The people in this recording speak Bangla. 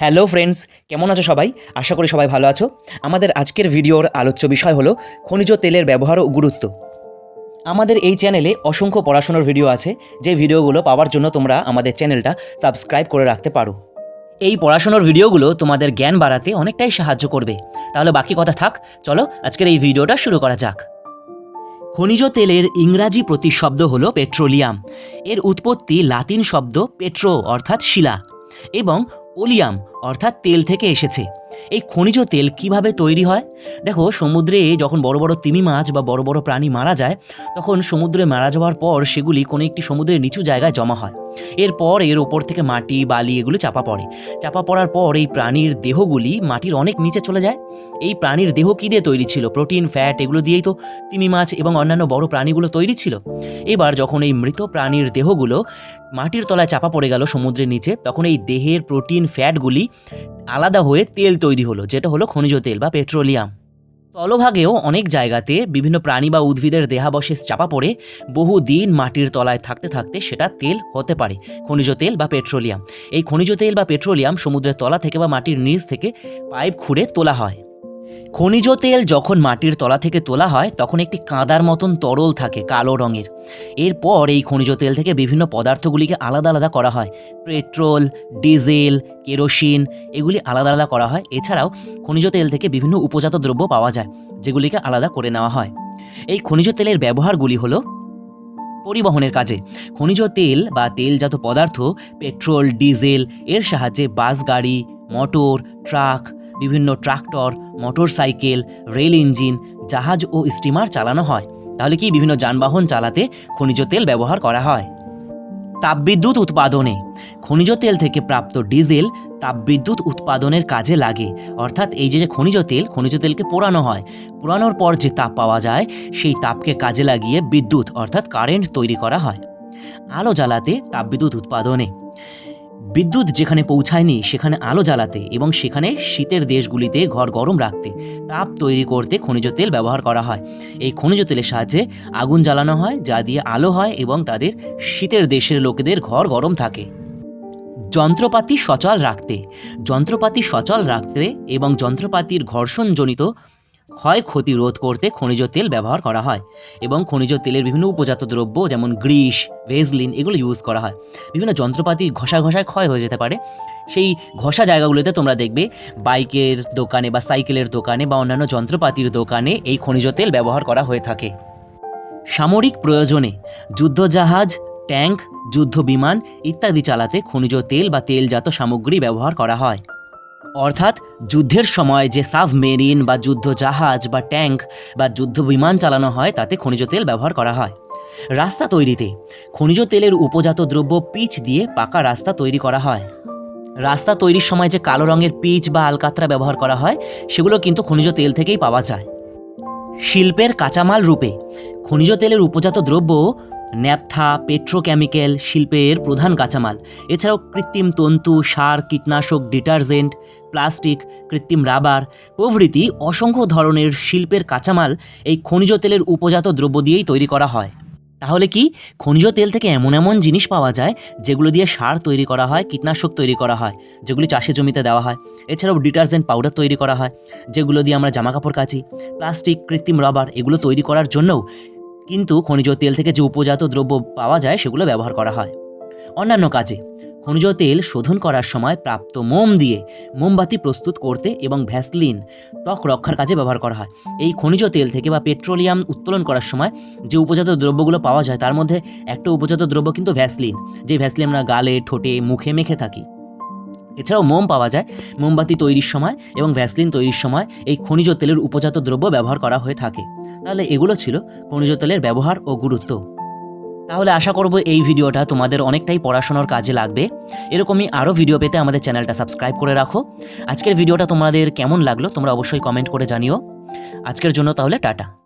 হ্যালো ফ্রেন্ডস, কেমন আছো সবাই? আশা করি সবাই ভালো আছো। আমাদের আজকের ভিডিওর আলোচ্য বিষয় হলো খনিজ তেলের ব্যবহার ও গুরুত্ব। আমাদের এই চ্যানেলে অসংখ্য পড়াশোনার ভিডিও আছে, যে ভিডিওগুলো পাওয়ার জন্য তোমরা আমাদের চ্যানেলটা সাবস্ক্রাইব করে রাখতে পারো। এই পড়াশোনার ভিডিওগুলো তোমাদের জ্ঞান বাড়াতে অনেকটাই সাহায্য করবে। তাহলে বাকি কথা থাক, চলো আজকের এই ভিডিওটা শুরু করা যাক। খনিজ তেলের ইংরাজি প্রতিশব্দ হলো পেট্রোলিয়াম। এর উৎপত্তি লাতিন শব্দ পেট্রো, অর্থাৎ শিলা। এবং ওলিয়াম অর্থাৎ তেল থেকে এসেছে। এই খনিজ তেল কীভাবে তৈরি হয়? দেখো, সমুদ্রে যখন বড় বড় তিমি মাছ বা বড় বড় প্রাণী মারা যায়, তখন সমুদ্রে মারা যাওয়ার পর সেগুলি কোনো একটি সমুদ্রের নিচু জায়গায় জমা হয়। এরপর এর ওপর থেকে মাটি, বালি এগুলো চাপা পড়ে। চাপা পড়ার পর এই প্রাণীর দেহগুলি মাটির অনেক নিচে চলে যায়। এই প্রাণীর দেহ কী দিয়ে তৈরি ছিল? প্রোটিন, ফ্যাট এগুলো দিয়েই তো তিমি মাছ এবং অন্যান্য বড় প্রাণীগুলো তৈরি ছিল। এবার যখন এই মৃত প্রাণীর দেহগুলো মাটির তলায় চাপা পড়ে গেল সমুদ্রের নিচে, তখন এই দেহের প্রোটিন, ফ্যাটগুলি আলাদা হয়ে তেল তৈরি হলো, যেটা হলো খনিজ তেল বা পেট্রোলিয়াম। তলভাগেও অনেক জায়গাতে বিভিন্ন প্রাণী বা উদ্ভিদের দেহাবশেষ চাপা পড়ে বহু দিন মাটির তলায় থাকতে থাকতে সেটা তেল হতে পারে, খনিজ তেল বা পেট্রোলিয়াম। এই খনিজ তেল বা পেট্রোলিয়াম সমুদ্রের তলা থেকে বা মাটির নিচ থেকে পাইপ খুঁড়ে তোলা হয়। খনিজ তেল যখন মাটির তলা থেকে তোলা হয়, তখন একটি কাঁদার মতন তরল থাকে কালো রঙের। এরপর এই খনিজ তেল থেকে বিভিন্ন পদার্থগুলিকে আলাদা আলাদা করা হয়। পেট্রোল, ডিজেল, কেরোসিন, এগুলি আলাদা আলাদা করা হয়। এছাড়াও খনিজ তেল থেকে বিভিন্ন উপজাত দ্রব্য পাওয়া যায়, যেগুলিকে আলাদা করে নেওয়া হয়। এই খনিজ তেলের ব্যবহারগুলি হলো পরিবহনের কাজে। খনিজ তেল বা তেলজাত পদার্থ, পেট্রোল, ডিজেল, এর সাহায্যে বাস, গাড়ি, মোটর, ট্রাক বিভিন্ন tractor motorcycle rail engine, জাহাজ ও স্টিমার চালানো হয়। তাহলে কি বিভিন্ন যানবাহন চালাতে খনিজ তেল ব্যবহার করা হয়? তাপবিদ্যুৎ উৎপাদনে। খনিজ তেল থেকে প্রাপ্ত ডিজেল তাপবিদ্যুৎ উৎপাদনের কাজে লাগে। অর্থাৎ এই যে খনিজ তেল, খনিজ তেলকে পোড়ানো হয়, পোড়ানোর পর যে তাপ পাওয়া যায়, সেই তাপকে কাজে লাগিয়ে বিদ্যুৎ, অর্থাৎ কারেন্ট তৈরি করা হয়। আলো জ্বালাতে তাপবিদ্যুৎ উৎপাদনে। বিদ্যুৎ যেখানে পৌঁছায়নি, সেখানে আলো জ্বালাতে এবং সেখানে শীতের দেশগুলিতে ঘর গরম রাখতে, তাপ তৈরি করতে খনিজ তেল ব্যবহার করা হয়। এই খনিজ তেলের সাহায্যে আগুন জ্বালানো হয়, যা দিয়ে আলো হয় এবং তাদের শীতের দেশের লোকেদের ঘর গরম থাকে। যন্ত্রপাতি সচল রাখতে, যন্ত্রপাতি সচল রাখতে এবং যন্ত্রপাতির ঘর্ষণজনিত ক্ষয়ক্ষতি রোধ করতে খনিজ তেল ব্যবহার করা হয় এবং খনিজ তেলের বিভিন্ন উপজাত দ্রব্য যেমন গ্রিস, ভেজলিন এগুলো ইউজ করা হয়। বিভিন্ন যন্ত্রপাতি ঘষা ঘষায় ক্ষয় হয়ে যেতে পারে। সেই ঘষা জায়গাগুলোতে তোমরা দেখবে বাইকের দোকানে বা সাইকেলের দোকানে বা অন্যান্য যন্ত্রপাতির দোকানে এই খনিজ তেল ব্যবহার করা হয়ে থাকে। সামরিক প্রয়োজনে যুদ্ধজাহাজ, ট্যাঙ্ক যুদ্ধ বিমান ইত্যাদি চালাতে খনিজ তেল বা তেলজাত সামগ্রী ব্যবহার করা হয়। অর্থাৎ যুদ্ধের সময় যে সাবমেরিন বা যুদ্ধ জাহাজ বা ট্যাঙ্ক বা যুদ্ধ বিমান চালানো হয়, তাতে খনিজ তেল ব্যবহার করা হয়। রাস্তা তৈরিতে খনিজ তেলের উপজাত দ্রব্য পিচ দিয়ে পাকা রাস্তা তৈরি করা হয়। রাস্তা তৈরির সময় যে কালো রঙের পিচ বা আলকাতরা ব্যবহার করা হয়, সেগুলো কিন্তু খনিজ তেল থেকেই পাওয়া যায়। শিল্পের কাঁচামাল রূপে খনিজ তেলের উপজাত দ্রব্য ন্যাপথা পেট্রোকেমিক্যাল শিল্পের প্রধান কাঁচামাল। এছাড়াও কৃত্রিম তন্তু, সার, কীটনাশক, ডিটারজেন্ট, প্লাস্টিক, কৃত্রিম রাবার প্রভৃতি অসংখ্য ধরনের শিল্পের কাঁচামাল এই খনিজ তেলের উপজাত দ্রব্য দিয়েই তৈরি করা হয়। তাহলে কি খনিজ তেল থেকে এমন এমন জিনিস পাওয়া যায় যেগুলো দিয়ে সার তৈরি করা হয়, কীটনাশক তৈরি করা হয়, যেগুলি চাষে জমিতে দেওয়া হয়। এছাড়াও ডিটারজেন্ট পাউডার তৈরি করা হয়, যেগুলো দিয়ে আমরা জামাকাপড় কাচি। প্লাস্টিক, কৃত্রিম রাবার এগুলো তৈরি করার জন্যও কিন্তু খনিজ তেল থেকে যে উপজাত দ্রব্য পাওয়া যায় সেগুলো ব্যবহার করা হয়। অন্যান্য কাজে, খনিজ তেল শোধন করার সময় প্রাপ্ত মোম দিয়ে মোমবাতি প্রস্তুত করতে এবং ভ্যাসলিন, ত্বক রক্ষার কাজে ব্যবহার করা হয়। এই খনিজ তেল থেকে বা পেট্রোলিয়াম উত্তোলন করার সময় যে উপজাত দ্রব্যগুলো পাওয়া যায় তার মধ্যে একটা উপজাত দ্রব্য কিন্তু ভ্যাসলিন। যে ভ্যাসলিন আমরা গালে, ঠোঁটে, মুখে মেখে থাকি। এছাড়াও মোম পাওয়া যায়। মোমবাতি তৈরির সময় এবং ভ্যাসলিন তৈরির সময় এই খনিজ তেলের উপজাত দ্রব্য ব্যবহার করা হয়ে থাকে। তাহলে এগুলো ছিল খনিজ তেলের ব্যবহার ও গুরুত্ব। তাহলে আশা করব এই ভিডিওটা তোমাদের অনেকটাই পড়াশোনার কাজে লাগবে। এরকমই আরও ভিডিও পেতে আমাদের চ্যানেলটা সাবস্ক্রাইব করে রাখো। আজকের ভিডিওটা তোমাদের কেমন লাগল তোমরা অবশ্যই কমেন্ট করে জানিও। আজকের জন্য তাহলে টাটা।